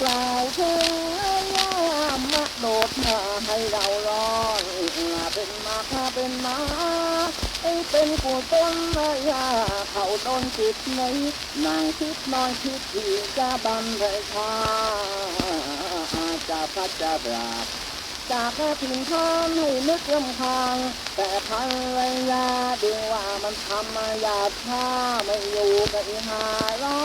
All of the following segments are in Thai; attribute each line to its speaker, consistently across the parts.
Speaker 1: กล่าวถึงยามมาโดดมาให้เราร้อนเป็นมาข้าเป็นมาไอเป็นกูต้นมายาเขาโดนจิตในนางคิดน้อยคิดอีกจะบันไรชาจะพัดจะปราบจากแค่ถึงท่านให้นึกลำพัง แต่พันระยาดึงว่ามันทำมาหยาดช้าไม่อยู่กับอีหาร้อ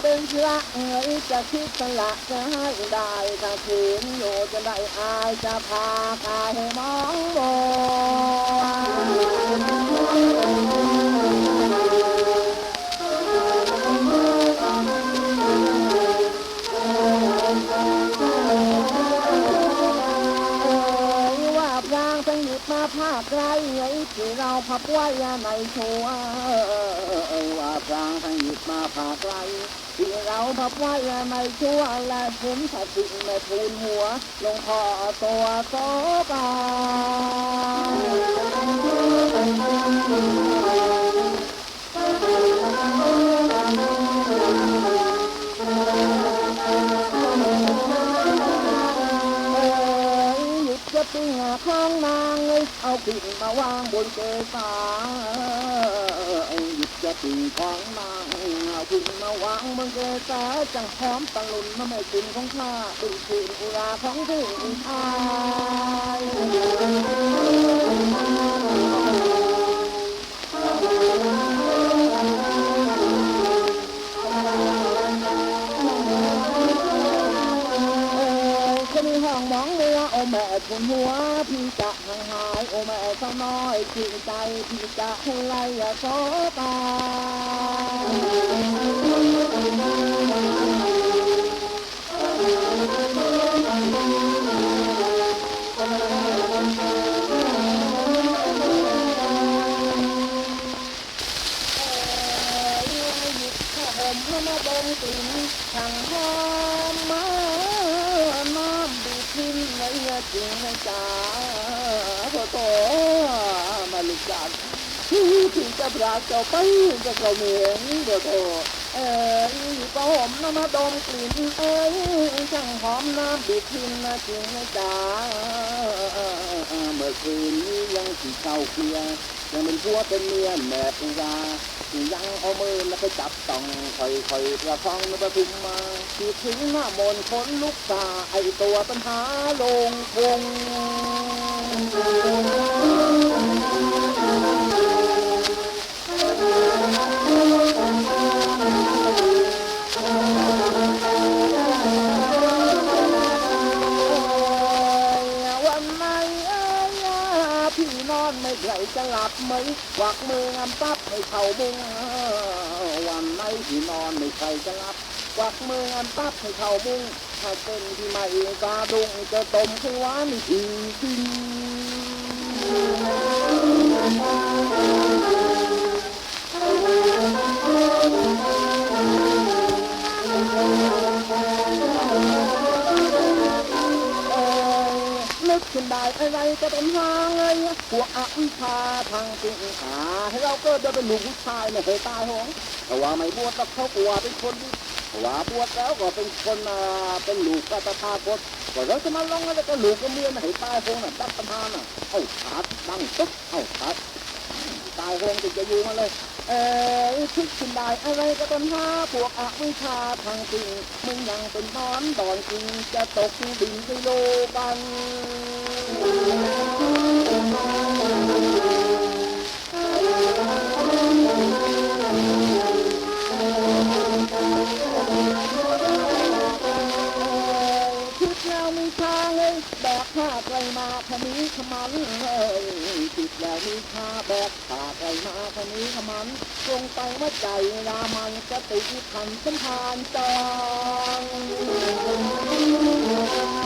Speaker 1: เป็นพระเอ้ยจะคิดสละจะให้ได้ถ้าขืนอยู่จะได้อายจะพาใครมองมอง สังสนิทมาภาคไกลไอ้ที่เราพับไว้ยาในชัวเอ้ยว่าพรางสนิทมาภาคไกลที่เราพับไว้ยาในชัวและเห็นถ้าสิ่งไม่ทูนหัว ลงคอตัวโตกา ข้างนางเอ้ยเอาปิ่นมาวางบนเกศาหยุดจะปิ่นของนางเอาขิงมาวางบนเกศาจังหอมตะลุนน้ำไม่กินของข้าปิ่นขิงอุราของถึงชาย มัวโอแม่ทุนหัวพี่จะห่างหาย โอแม่สาวน้อยพี่ใจพี่จะให้ไล่าโซตาเอ้ยหยิบผ้าห่มมาดมกลิ่นช่างห้อมมาน้ำดูทิ้งใน จริงในจ๋าโตโตมาลุกจันที่ถึงจะพระเจ้าไปจะเกาเมียงโตโตเออ น้ำมาดมกลิ่นเอ้ยช่างหอมน้ำดูทิ้งนะจริงนะจ๋าเมื่อคืนนี้ยังที่เก่าเกลียยังเป็นผัวเป็นเมียแม่ปูวายังเอามือแล้วไปจับต้องคอยคอยประคองแล้วประทุมมาที่ถึงหน้ามนคนลุกตาไอตัวปัญหาลงคง นอนไม่ไหวจะหลับไหมควักมืองำปั๊บให้เขาบุงวันไหนที่นอนไม่ใครจะหลับควักมืองำปั๊บให้เขาบุงถ้าเป็นที่ไม่กาดุงจะต้มให้หวานจริง นึกขึ้นได้อะไรก็ต้องหาไงพวกอวิชาทางจริงหาให้เราเกิดได้เป็นลูกผู้ชายไม่เคยตายหงแต่ว่าไม่บวชแล้วเขากลัวเป็นคนว่าบวชแล้วก็เป็นคนอ่าเป็นลูกกัตตาคตก็เราจะมาลองอะไรก็ลูกก็เมียไม่ให้ตายหงน่ะดับประทานน่ะเอ้าขาดดังตุ๊บเอ้าขาดตายหงติดจะอยู่มาเลยเอ้ยคิดขึ้นได้อะไรก็ต้องหาพวกอวิชชาทางจริงมึงยังเป็นนอนดอนจริงจะตกดินไปโลกัน คิดแล้วมีทางเลยแบกผ้าไกลมาขนี้ขมันเลยคิดแล้วมีชาแบกผ้าไกลมาขนี้ขมันตรงไปว่าใจรามันจะติดขันสัมพันธ์จอง